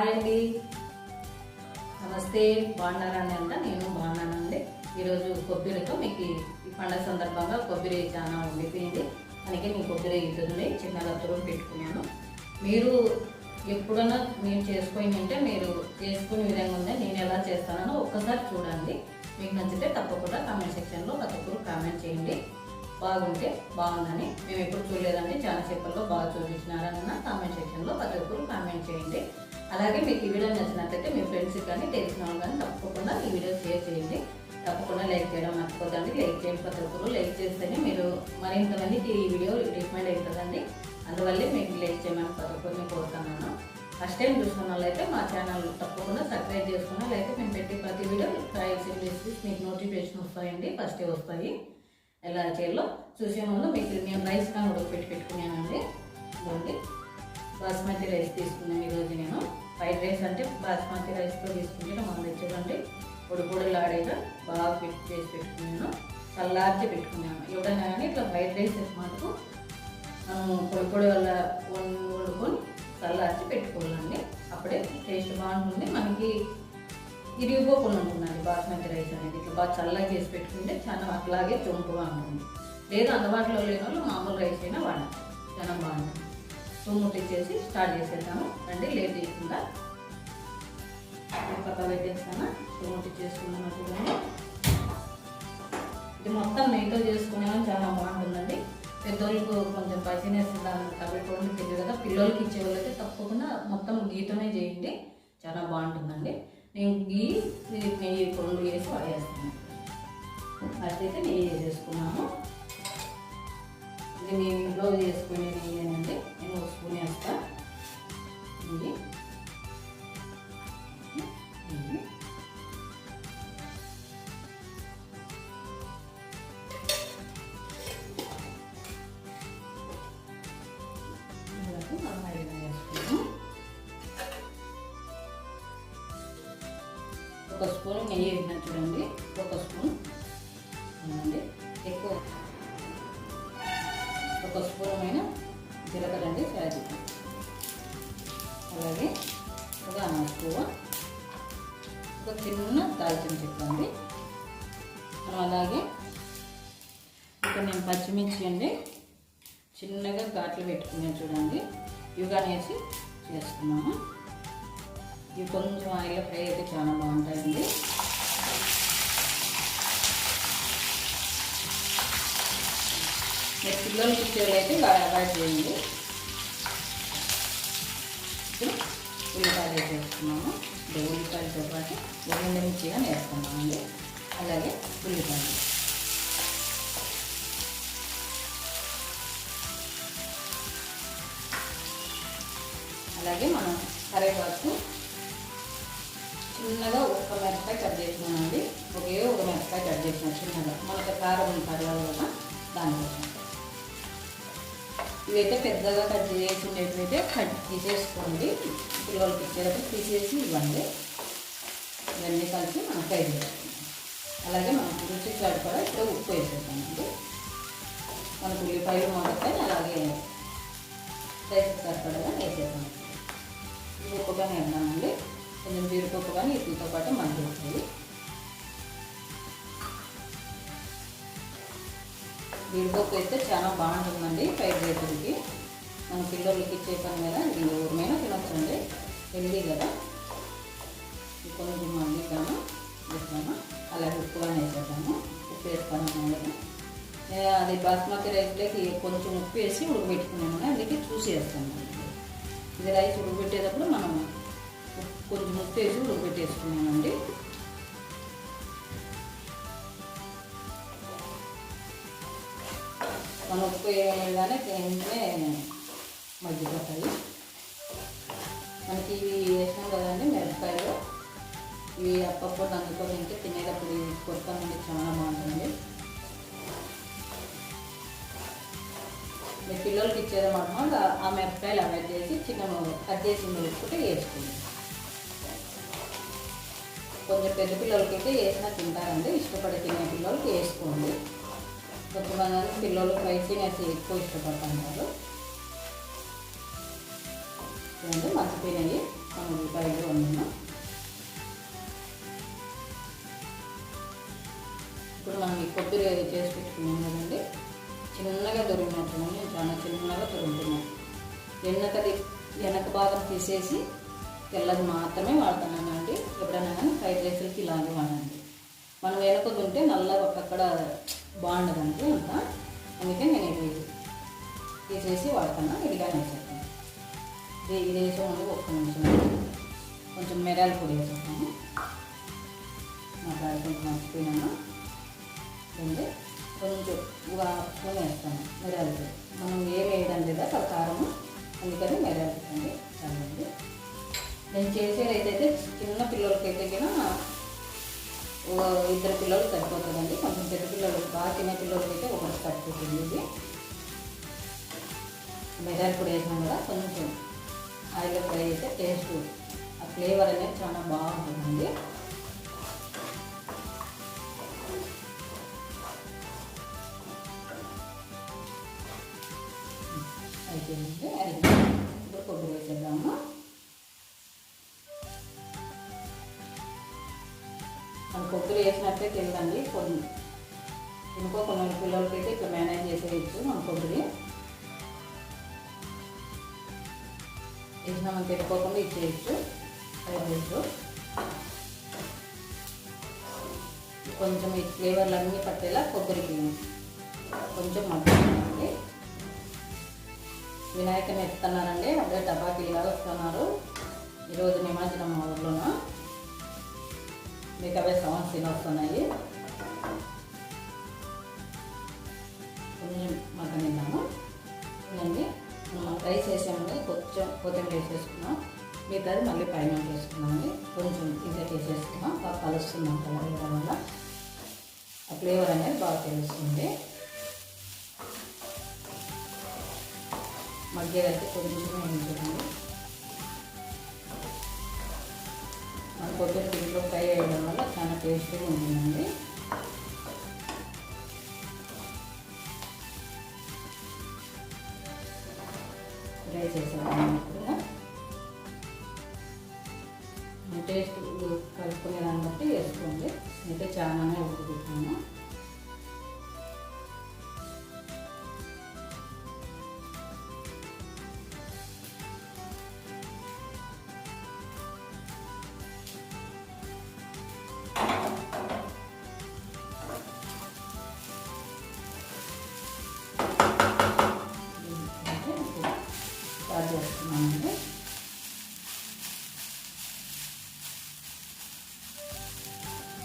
Hi అండి. నమస్తే బాగున్నారండి అంట నేను బాగున్నానండి. ఈరోజు కొబ్బరితో మీకు ఈ పండుగ సందర్భంగా కొబ్బరి చాలా ఉండిపోయింది అందుకే నేను కొబ్బరి ఇతుంది చిన్నగా తురుము పెట్టుకున్నాను. మీరు ఎప్పుడన్నా మీరు చేసుకుంటే మీరు చేసుకునే విధంగా ఉందా నేను ఎలా చేస్తానో ఒక్కసారి చూడండి. మీకు నచ్చితే తప్పకుండా కామెంట్ సెక్షన్లో ప్రతి ఒక్కరు కామెంట్ చేయండి. బాగుంటే బాగుందని. మేము ఎప్పుడు చూడలేదండి. చాలా చెప్పల్లో బాగా చూపించినారన్న కామెంట్ సెక్షన్లో ప్రతి ఒక్కరు కామెంట్ చేయండి. అలాగే మీకు ఈ వీడియో నచ్చినట్లయితే మీ ఫ్రెండ్స్కి కానీ తెలిసిన వాళ్ళు కానీ తప్పకుండా ఈ వీడియో షేర్ చేయండి. తప్పకుండా లైక్ చేయడం మర్చిపోద్దండి లైక్ చేయండి ప్రతి ఒక్కరు లైక్ చేస్తేనే మీరు మరింత మందికి ఈ వీడియో రికమెండ్ అవుతుందండి. అందువల్లే మీకు లైక్ చేయమని ప్రతి ఒక్కరిని కోరుతున్నాను. ఫస్ట్ టైం చూసుకున్న వాళ్ళైతే మా ఛానల్ తప్పకుండా సబ్స్క్రైబ్ చేసుకున్న లేకపోతే మేము పెట్టే ప్రతి వీడియో ట్రయల్స్ రెసిపీస్ మీకు నోటిఫికేషన్ వస్తాయండి. ఫస్టే వస్తాయి. ఎలా చేయాలో చూసే ముందు మీకు నేను రైస్ కానీ ఉడకపెట్టి పెట్టుకున్నానండి. బాగుంది బాస్మతి రైస్ తీసుకున్నాను ఈరోజు నేను. ఫ్రైడ్ రైస్ అంటే బాస్మతి రైస్తో తీసుకుంటే మనం చూడండి పొడి ఆడేగా బాగా పెట్టి చేసి పెట్టుకున్నాను. చల్లార్చి పెట్టుకున్నాను. ఎవడైనా కానీ ఇట్లా ఫ్రైడ్ రైస్ మటుకు మనం పొడి పొడి వల్ల వండుకొని చల్లార్చి పెట్టుకోవాలండి. అప్పుడే టేస్ట్ బాగుంటుంది. మనకి ఇరిగిపోకుండా ఉంటుందండి బాస్మతి రైస్ అనేది. ఇట్లా బాగా చల్లగా చేసి పెట్టుకుంటే చాలా అట్లాగే చొంపుగా ఉంటుంది. లేదు అందుబాటులో లేని వాళ్ళు మామూలు రైస్ అయినా వాడాలి చాలా బాగుంటుంది తుమ్ముట్టించేసి స్టార్ట్ చేసేద్దాము. అంటే లేట్ చేయకుండా. పక్క పెట్టేస్తాను తుమ్ముట్టి చేసుకున్నాను చూడండి. ఇది మొత్తం నెయ్యితో చేసుకునే చాలా బాగుంటుందండి. పెద్దోళ్ళకు కొంచెం పచ్చినేసి దాన్ని తగ్గకుండా తెలియదు కదా. పిల్లలకి ఇచ్చేవాళ్ళైతే తప్పకుండా మొత్తం గీతోనే చేయండి. చాలా బాగుంటుందండి. నేను గీ నెయ్యి రెండు వేసి వాడేస్తాను అట్లయితే అయితే నెయ్యి వేసేసుకున్నాము. ఇది నేను ఇంట్లో చేసుకునే నెయ్యి అంటే నేను స్పూన్ వేస్తాను ఇది. ఒక స్పూరమైన జీలకర్ర అండి సాజిక్ అలాగే ఒక అనాస్పువ ఒక చిన్న దాల్చిన చెక్క అండి. అలాగే ఇక్కడ నేను పచ్చిమిర్చి అండి చిన్నగా ఘాట్లు పెట్టుకున్నాను చూడండి. ఇవి అనేసి చేసుకున్నాము ఇవి కొంచెం ఆయిల్ ఫ్రై అయితే చాలా బాగుంటాయండి. పిల్లలు పిల్లలకి అయితే అయితే అవాయిడ్ చేయండి. ఇప్పుడు ఉల్లిపాయలు అయితే వేస్తున్నాము. ఉల్లిపాయలతో పాటు ఉల్లిండి మిర్చిగా వేస్తున్నామండి. అలాగే ఉల్లిపాయలు. అలాగే మనం కరేపాకు చిన్నగా ఒక మిరపకాయ కట్ చేసినానండి ఒకే ఒక మిరపకాయ కట్ చేసిన చిన్నగా. మనకు కారం పర్వాలి కదా దానికోసం. ఇవైతే పెద్దగా కట్ చేసినట్లయితే కట్ తీసేసుకోండి. పిల్లలకి ఇచ్చేటప్పుడు తీసేసి ఇవ్వండి. ఇవన్నీ కలిసి మనం ఫ్రై చేస్తాం అలాగే మనం రుచి సరిపడా ఇక్కడ ఉప్పు వేసేస్తామండి మనకు ఉల్లిపాయలు మొదటి అలాగే రైస్ సరిపడగా వేసేస్తాం ఉప్పు కానీ వేద్దామండి కొంచెం జీడిపప్పు కానీ వీటితో పాటు మంచి జీడిపప్పు అయితే చాలా బాగుంటుందండి ఫ్రైడ్ రైతులకి మన పిల్లలకి ఇచ్చే పని కదా ఇది ఎవరిమైనా తినొచ్చండి. హెల్దీ కదా. కొంచెం మళ్ళీ కానీ వేస్తాము అలాగే ఉప్పు కానీ వేసేద్దాము? ఉప్పు వేస్తాను కదా అది బాస్మతి రైస్లోకి కొంచెం ఉప్పు వేసి ఉడకబెట్టుకున్నాను అందుకే చూసి వేస్తాను. ఇది రైస్ ఉడకబెట్టేటప్పుడు మనం కొంచెం ఉప్పు వేసి ఉడకబెట్టేసుకున్నానండి మనం ఉప్పు వేయగానే వెంటనే మగ్గిపోతాయి. మనకి ఇవి వేసినాం కదండి మిరపకాయలు. ఇవి అప్పప్పుడు అందుకో తింటే తినేటప్పుడు ఇవి కొడతామండి చాలా బాగుంటుంది. మీ పిల్లలకి ఇచ్చేదన్నమాట ఆ మిరపకాయలు అవైడ్ చేసి చిన్న కట్ చేసి వేసుకుంటే వేసుకుంది కొంచెం పెద్ద పిల్లలకి వేసినా తింటారండి ఇష్టపడే తినే పిల్లలకి వేసుకోండి. కొంతమంది పిల్లలు అయితే ఎక్కువ ఇష్టపడుతున్నారు చూడండి మసిపోయినాయి మనం ఉల్లిపాయలు వండినా ఇప్పుడు మనం ఈ కొబ్బరి చేసి పెట్టుకున్నాం కదండి. చిన్నగా దొరికినట్టున్నాం నేను చాలా చిన్నగా దొరుకుతున్నాం వెనకది వెనక భాగం తీసేసి తెల్లది మాత్రమే వాడుతున్నానండి ఎప్పుడైనా కానీ ఫ్రైడ్ రైస్లకి ఇలాగే వాడండి. మనం వెనకది ఉంటే నల్లగా బాగుండదు అంటూ అంతా అందుకే నేను ఇది తీసేసి వాడుతున్నా ఇదిగానే వేసేస్తాను ఇది ఇది వేసే ముందు ఒక్క నిమిషం. కొంచెం మెరాలు పొడి వేసేస్తాను మాట్లాడుకుంటూ మర్చిపోయినాను. రెండు కొంచెం ఒక స్పూన్ వేస్తాను మెరాలు పొడి. మనం ఏం వేయడం లేదా అక్కడ కారము అందుకని మెరాలు పెట్టండి చాలండి. నేను చేసేది అయితే చిన్న పిల్లలకైతే కన్నా ఇద్దరు పిల్లలు సరిపోతుందండి. కొంచెం పెద్ద పిల్లలు బాగా చిన్న పిల్లలకి అయితే ఒకటి సరిపోతుంది ఇది. మిరాల కూడా వేసినాం కదా కొంచెం ఆయిల్ ఫ్రై అయితే టేస్ట్ ఆ ఫ్లేవర్ అనేది చాలా బాగుంటుందండి. మన కొత్తులు వేసినట్టే తిందండి కొన్ని ఇంకో కొన్ని పిల్లలకైతే ఇట్లా మేనేజ్ చేసేయచ్చు మన కొబ్బరి. వేసినామని మనం పెట్టుకోకుండా ఇచ్చేయచ్చు. కొంచెం ఈ ఫ్లేవర్లు అన్నీ పట్టేలా కొబ్బరికి కొంచెం మగ్గుతుందండి వినాయకని ఎత్తున్నారండి అదే టపాకీలుగా వస్తున్నారు. ఈరోజు నిమజ్జనం మా మీకు అవే సౌండ్స్ వస్తున్నాయి కొంచెం మగ్గనిద్దాము చూడండి మనం రైస్ వేసాము కొంచెం కొత్తిమీర వేసేసుకున్నాం. మిగతాది మళ్ళీ పైన వేసుకున్నామండి కొంచెం ఇంకా వేసేసుకున్నాం బాగా కలుస్తున్నాం కలర్ వల్ల ఆ ఫ్లేవర్ అనేది బాగా తెలుస్తుంది. మధ్యలో కొంచెం ఉంటుంది మన కొబ్బరి దీంట్లో ఫ్రై వేయడం వల్ల చాలా టేస్ట్గా ఉంటుందండి. ఫ్రై చేసేద్దాం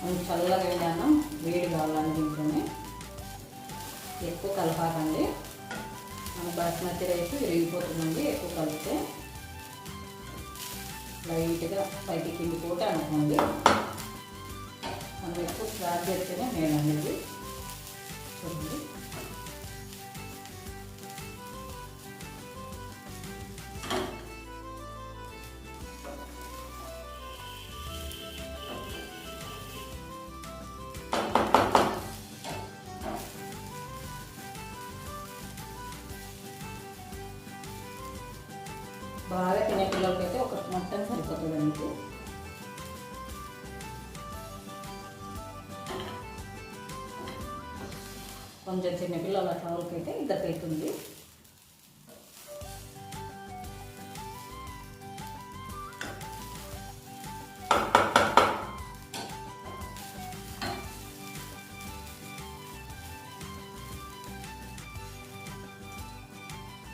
చల్లగా వెళ్ళాను వేడి కావాలని దీంట్లోనే ఎక్కువ కలపాకండి మన బాస్మతి రైస్ విరిగిపోతుందండి ఎక్కువ కలిపితే. లైట్గా పైకి కింది పూట అనుకోండి. మనం ఎక్కువ స్టార్ట్ చేస్తేనే మేలు అనేది బాగా తినే పిల్లలకైతే ఒక మొత్తం సరిపోతుంది మీకు. కొంచెం చిన్న పిల్లల వాళ్ళకైతే ఇద్దరికి అవుతుంది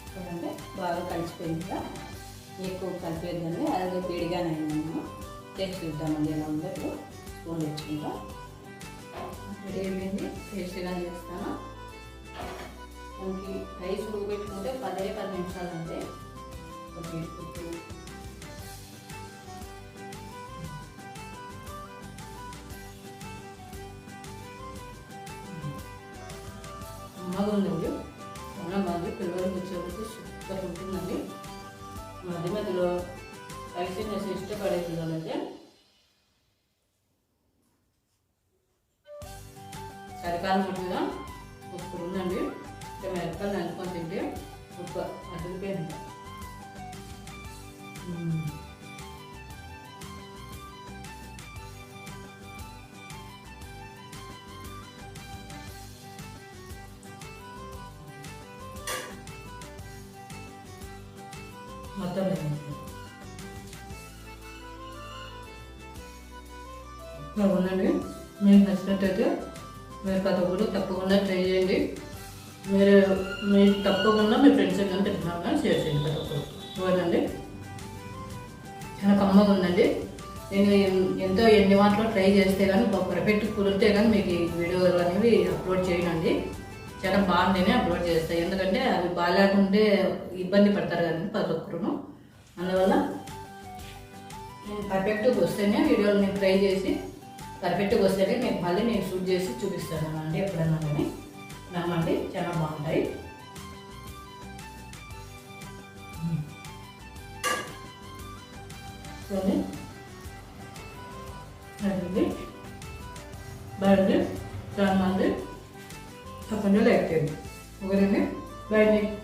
చూడండి బాగా కలిసిపోయింది? ఎక్కువ కలిపేద్దండి అది వేడిగానే అయిందమ్మా టేస్ట్ చూద్దామండి ఎలా ఉందో ఇప్పుడు. స్పూన్ తెచ్చుకుంటా ఏమైంది? టేస్ట్గా చేస్తాను మనకి రైస్ ఉడకబెట్టుకుంటే పదే పది నిమిషాలు అంతే. ఒక ఉప్పు అమ్మగా ఉందండి చలికాలం ఉంటుంది? కదా ఉప్పు ఉందండి ఇంకా మిరపకాయలు నలుపుకొని తింటే ఉప్పు అదిలిపోయింది మొత్తం ఉందండి. మీకు నచ్చినట్టయితే మీరు కథ ఒక్కరు తప్పకుండా ట్రై చేయండి. మీరు మీరు తప్పకుండా మీ ఫ్రెండ్స్ కానీ తింటున్నాగా షేర్ చేయండి కథ ఒక్కరు చూడండి చాలా కమ్మగా ఉందండి? నేను ఎంతో ఎన్ని మాటలు ట్రై చేస్తే కానీ ఒక పర్ఫెక్ట్ కుదిరితే కానీ మీకు ఈ వీడియోలు అనేవి అప్లోడ్ చేయనండి. చాలా బాగుంటేనే అప్లోడ్ చేస్తాయి. ఎందుకంటే అవి బాగాలేకుంటే ఇబ్బంది పడతారు కదండి ప్రతి ఒక్కరును అందువల్ల నేను పర్ఫెక్ట్గా వస్తేనే వీడియోలు నేను ట్రై చేసి పర్ఫెక్ట్గా వస్తేనే నేను మళ్ళీ నేను షూట్ చేసి చూపిస్తాను. అండి ఎప్పుడన్నా కానీ. నమ్మండి చాలా బాగుంటాయి. సరే. అదండి బాగుంది చాలా మంది. తప్పకుండా లైక్ చేయండి. ఓకేనండి బాయ్